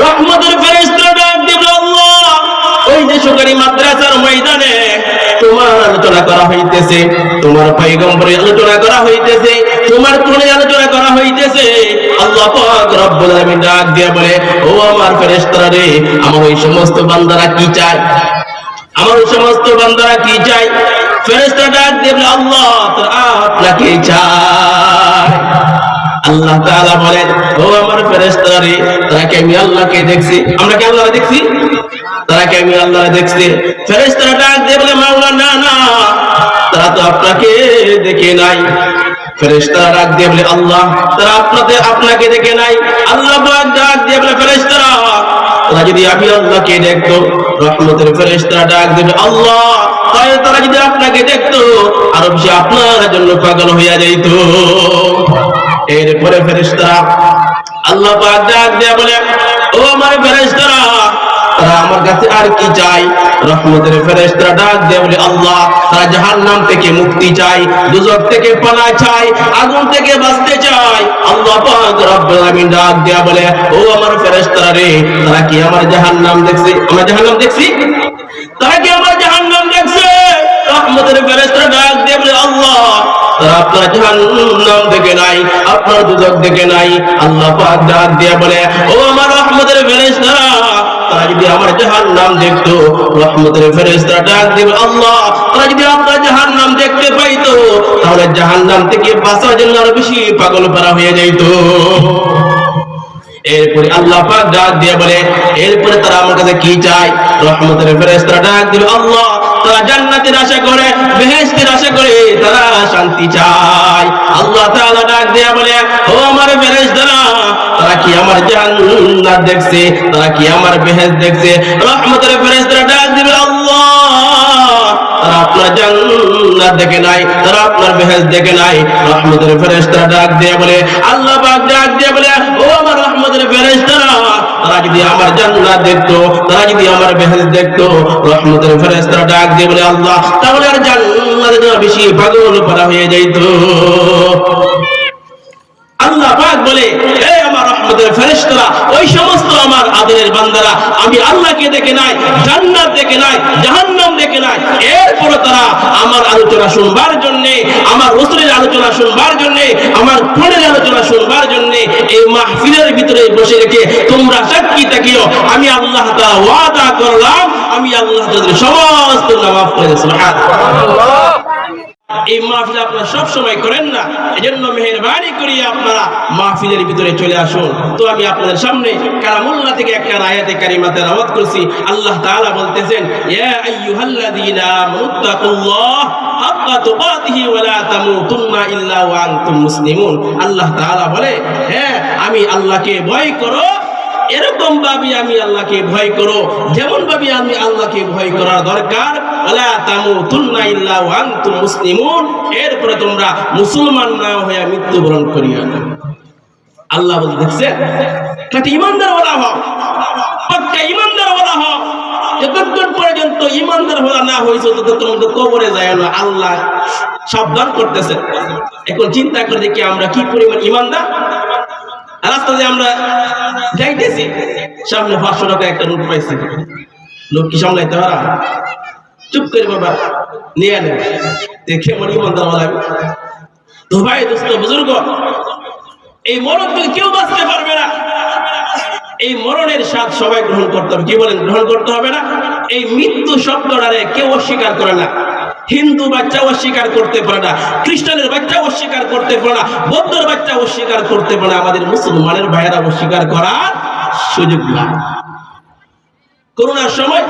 রহমতের বলে, ও আমার রে, আমার ওই সমস্ত বান্দারা কি চায়? আমার ওই সমস্ত বান্দারা কি চায়? ফেরেশতা ডাক আল্লাহ, আপনাকে চায় আল্লাহ তাআলা বলেন, ও আমার ফেরেশতারা, তারা কি আমি আল্লাহকে দেখছি? আমরা কি আল্লাহকে দেখছি? তারা আমি আল্লাহ দেখছি? ফেরেশতারা ডাক দিয়ে বলে, মাওলা, না না, তারা তো আপনাকে দেখে নাই। ফেরেশতারা ডাক দিয়ে বলে, আল্লাহ, তারা আপনাদের, আপনাকে দেখে নাই। আল্লাহ ডাক দিয়ে বলে, ফেরেশতারা, তারা যদি আমি আল্লাহকে দেখতো, রহমতের ফেরেশতারা ডাক দেবে আল্লাহ, তাহলে তারা যদি আপনাকে দেখতো, আরও বেশি আপনার জন্য পাগল হইয়া যাইত। এরপরে ফেরেশতারা আল্লাহ বলে, ও আমার ফেরেশতারা, তারা কি মুক্তি চাই দুজক থেকে পালা চাই আগুন থেকে বাঁচতে চাই আল্লাহ পাক ডাক দিয়া বলে, ও আমার ফেরেশতারা রে, তারা কি আমার জাহান্নাম দেখছে? আমরা জাহান্নাম দেখছি? আপনার জাহান্নাম নাই, আপনার নাই। আল্লাহ পাক বলে, ও আমার রহমতের ফেরেশতারা তারা যদি আমার দেখতো, রহমতের ডাক দিবে, আল্লাহ, তারা যদি আপনার দেখতে পাইতো, তাহলে জাহান নাম থেকে বাঁচার জন্য আরও বেশি পাগল পারা হয়ে যাইতো। এরপরে আল্লাহ পাক ডাক দিয়ে বলে, এরপরে তারা আমার কাছে কি চায়? রহমতের ফেরেশতারা ডাক দিল আল্লাহ তারা জান্নাতের আশা করে, বেহেশতের আশা করে তারা শান্তি চায়। আল্লাহ তাআলা ডাক দিয়ে বলে, ও আমার ফেরেশতারা তারা কি আমার জান্নাত দেখছে? তারা কি আমার বেহেশত দেখছে? রহমতের ফেরেশতারা ডাক দিবে, আল্লাহ, তারা আপনার জান্নাত দেখে নাই, তারা আপনার বেহেশত দেখে নাই। রহমতের ফেরেশতারা ডাক দিয়ে বলে, আল্লাহ পাক ডাক দিয়ে বলে, ও আমার রহমতের ফেরেশতারা তারা যদি আমার জান্নাত দেখতো, তারা যদি আমার বেহেশত দেখতো, রহমতের ফেরেশতারা ডাক দিয়ে বলে, আল্লাহ, তাহলে আর জান্নাতের জন্য বেশি পাগল করা হয়ে যাইতো। আল্লাহ পাক বলে আমার রহমতের ফেরেশতারা, ওই সমস্ত আমার আদরের বান্দারা, আমি আল্লাহকে দেখে নাই, জান্নাত দেখে নাই, জাহান্নাম দেখে নাই। এরপরে তারা আমার আলোচনা শুনবার আমার রসুলের আলোচনা শুনবার জন্য, আমার কোরআনের আলোচনা শুনবার জন্য এই মাহফিলের ভিতরে বসে রেখে তোমরা সাক্ষী থাকিও। আমি আল্লাহ ওয়াদা করলাম, আমি আল্লাহ সমস্ত মাফ করে এই মাহফিল আপনারা করেন না। এজন্য মেহেরবানি আপনারা মাহফিলের ভিতরে চলে আসুন। তো আমি আপনাদের সামনে থেকে একটা করছি। আল্লাহ তাআলা বলতেছেন আল্লাহ বলে হ্যাঁ আমি আল্লাহকে ভয় করো এরকম ভাবে আমি আল্লাহকে ভয় করো, যেমন ভাবে আমি আল্লাহকে ভয় করার দরকার এরপরে তোমরা মুসলমান না হয়ে মৃত্যুবরণ করিও না। আল্লাহ বলে দেখছেন? কাটি ইমানদার বলা হোক ইমানদার বলা হোক যতক্ষণ পর্যন্ত ইমানদার হওয়া না হয়েছে কবরে যায় না। আল্লাহ সাবধান করতেছে এখন চিন্তা করে দেখি আমরা কি পরিমাণ ইমানদার। রাস্তা দিয়ে আমরা যাইতেছি, সামনে পাঁচশো টাকা একটা পাইছি। কি সামলাইতে পারা? চুপ করে বাবা, নিয়ে নেন দেখে মনে ইমানদার বলা তো ভাই, দোস্ত, বুজুর্গ, এই মরণ থেকে কেউ বাঁচতে পারবে না। এই মরণের স্বাদ সবাই গ্রহণ করতে হবে। কি বলেন? গ্রহণ করতে হবে না। এই মৃত্যু শব্দটারে কেউ অস্বীকার করে না। হিন্দু বাচ্চা অস্বীকার করতে পারে না, খ্রিস্টানের বাচ্চা অস্বীকার করতে পারে না, বৌদ্ধর বাচ্চা অস্বীকার করতে পারে না, আমাদের মুসলমানের ভাইয়েরা অস্বীকার করার সুযোগ না করোনার সময়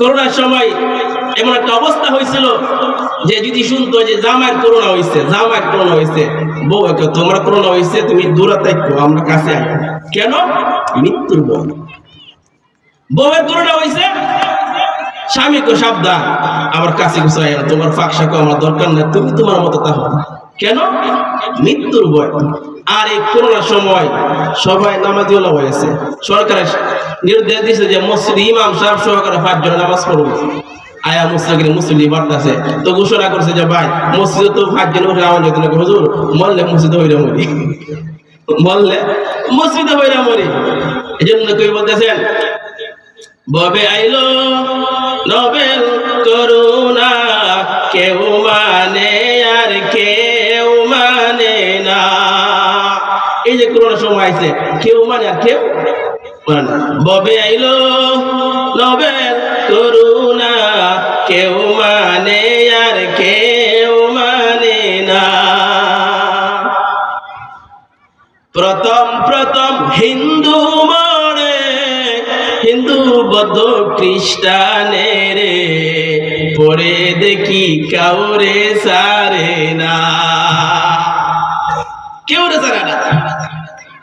করোনার সময় এমন একটা অবস্থা হয়েছিল যে যদি শুনতো যে জামার করোনা হয়েছে জামার করোনা হয়েছে, বউ তোমার করোনা হয়েছে, তুমি দূরে থাকো, আমরা কাছে কেন? মৃত্যুর বউ। বউয়ের করোনা হয়েছে স্বামীকে সাবধান। আমার কাছে গুছাই না তোমার ফাঁকশাকে আমার দরকার নেই, তুমি তোমার মতো তাহো কেন? মৃত্যুর ভয়। আর এই করোনার সময় সবাই নামাজিওয়ালা হয়েছে সরকারের নির্দেশ দিয়েছে যে মসজিদ ইমাম সাহেব সহকারে পাঁচজন নামাজ পড়বে আয়া মুস্তাকির মুসলিম বার্তাছে তো ঘোষণা করছে যে, ভাই, মসজিদে তো পাঁচজন উঠে আমার যদি হুজুর, মরলে মসজিদে হইলে মরি। বললে মসজিদে বইরা মরি। এই জন্য কই বলতেছেন, ববে আইলো নবেল করুণা কেউ মানে আর কেউ মানে না। এই যে করোনা সময় আইছে, কেউ মানে আর কেউ মানে ববে আইলো নবেল করুণা, কেউ মানে আর কেউ মানে না। প্রথম প্রথম হিন্দু মরে বৌদ্ধ খ্রিস্টানের? পরে দেখি কাউরে সারে না। কেউ রে সারে না?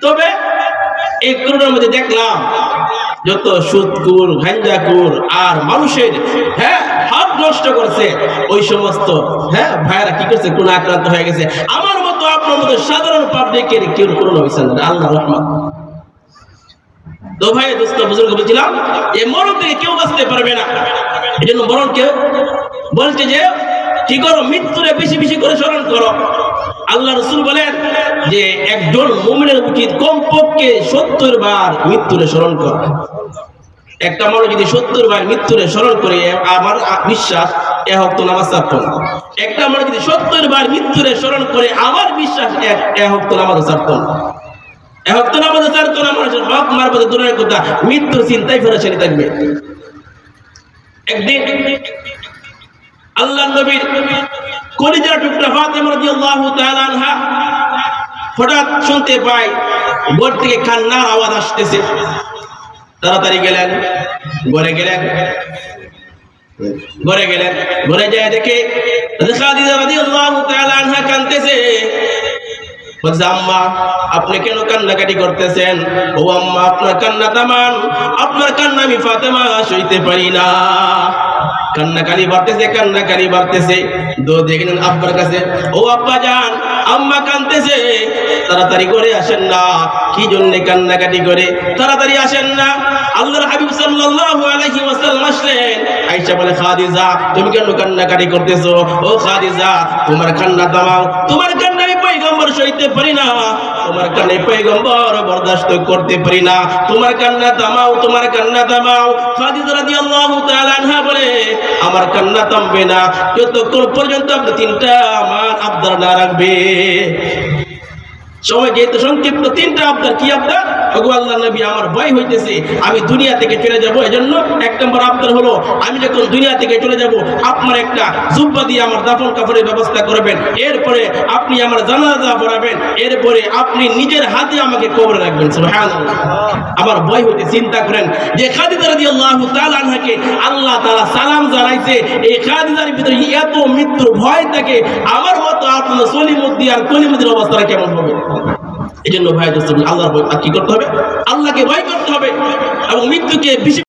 তবে এই করোনার মধ্যে দেখলাম যত ভাঞ্জাকুর আর মানুষের হ্যাঁ হাত নষ্ট করছে, ওই সমস্ত হ্যাঁ ভাইরা কি করছে? কোন আক্রান্ত হয়ে গেছে। আমার মতো আপনার মতো সাধারণ পাবলিকের কেউ করোনা আল্লাহ রহমান তো ভাই দোস্ত, বুজুর্গ বলছিলাম এই মরণ থেকে কেউ বাঁচতে পারবে না। এই জন্য মরণ কেউ বলছে যে, কি করো, মৃত্যুরে বেশি বেশি করে স্মরণ করো। আল্লাহ রসুল বলেন যে, একজন মুমিনের উচিত কমপক্ষে সত্তর বার মৃত্যুরে স্মরণ করা। একটা মানুষ যদি সত্তর বার মৃত্যুরে স্মরণ করে, আমার বিশ্বাস, এ হক তো নামাজ ছাড়তো না। একটা মানুষ যদি সত্তর বার মৃত্যুরে স্মরণ করে, আমার বিশ্বাস এক- এ হক তো নামাজ ছাড়তো না। এ হক তো নামাজ ছাড়তো না মানুষের হক মারফতে দূরের কথা, মৃত্যুর চিন্তাই ফেরেছেন থাকবে। একদিন আল্লাহ নবীর কলিজার টুকরা ফাতেমা রাদিয়াল্লাহু হঠাৎ শুনতে পায়, ঘর থেকে কান্নার আওয়াজ আসতেছে। তাড়াতাড়ি গেলেন, ঘরে গেলেন। ঘরে গেলেন, ঘরে যায় দেখে খাদিজা রাদিয়াল্লাহু তাআলা আনহা কাঁদতেছে। আপনি কেন কান্নাকাটি করতেছেন? ও আম্মা, আপনার কান্না তামান আপনার কান্না আমি ফাতেমা সইতে পারি না। বাড়তেছে বাড়তেছে। দো দেখলেন আব্বার কাছে, ও আব্বা যান, আম্মা তাড়াতাড়ি করে আসেন না। কি জন্য কান্নাকাটি করে? তাড়াতাড়ি আসেন না। আল্লাহর হাবিব সাল্লাল্লাহু আলাইহি ওয়াসাল্লাম আসলেন। আয়েশা বলে, খাদিজা, তুমি কেন কান্নাকাটি করতেছো? ও খাদিজা, তোমার কান্না থামাও তোমার কান্না আমি পয়গম্বর সইতে পারি না। তোমার কানে পেগম্বর বরদাস্ত করতে পারি না। তোমার কান্না থামাও, তোমার কান্না থামাও। খাদিজা রাদিয়াল্লাহু তাআলা আনহা বলে, আমার কান্না থামবে না। যতক্ষণ পর্যন্ত আপনি তিনটা আমার আবদার না রাখবে সময় যেহেতু সংক্ষিপ্ত, তিনটা আবদার কি আবদার? আল্লাহ আমার ভয় হইতেছে, আমি দুনিয়া থেকে চলে এজন্য এক নম্বর আবদার হলো, আমি যখন দুনিয়া থেকে চলে যাব, আপনার একটা জুব্বা দিয়ে আমার দাফন কাপড়ের ব্যবস্থা করবেন। এরপরে আপনি আমার জানাজা পড়াবেন। এরপরে আপনি নিজের হাতে আমাকে কবরে রাখবেন। আমার ভয় হইতে চিন্তা করেন। যে খাদিজা রাদিয়াল্লাহু তাআলা আনহাকে আল্লাহ তাআলা সালাম জানাইছে, এই খাদিজার ভিতরে এত মৃত্যুর ভয় থাকে, আমার মতো আপনার সলিমুদ্দি আর কলিমুদ্দির অবস্থাটা কেমন হবে? এই জন্য ভাই আল্লাহর কি করতে হবে? আল্লাহকে ভয় করতে হবে এবং মৃত্যুকে বেশি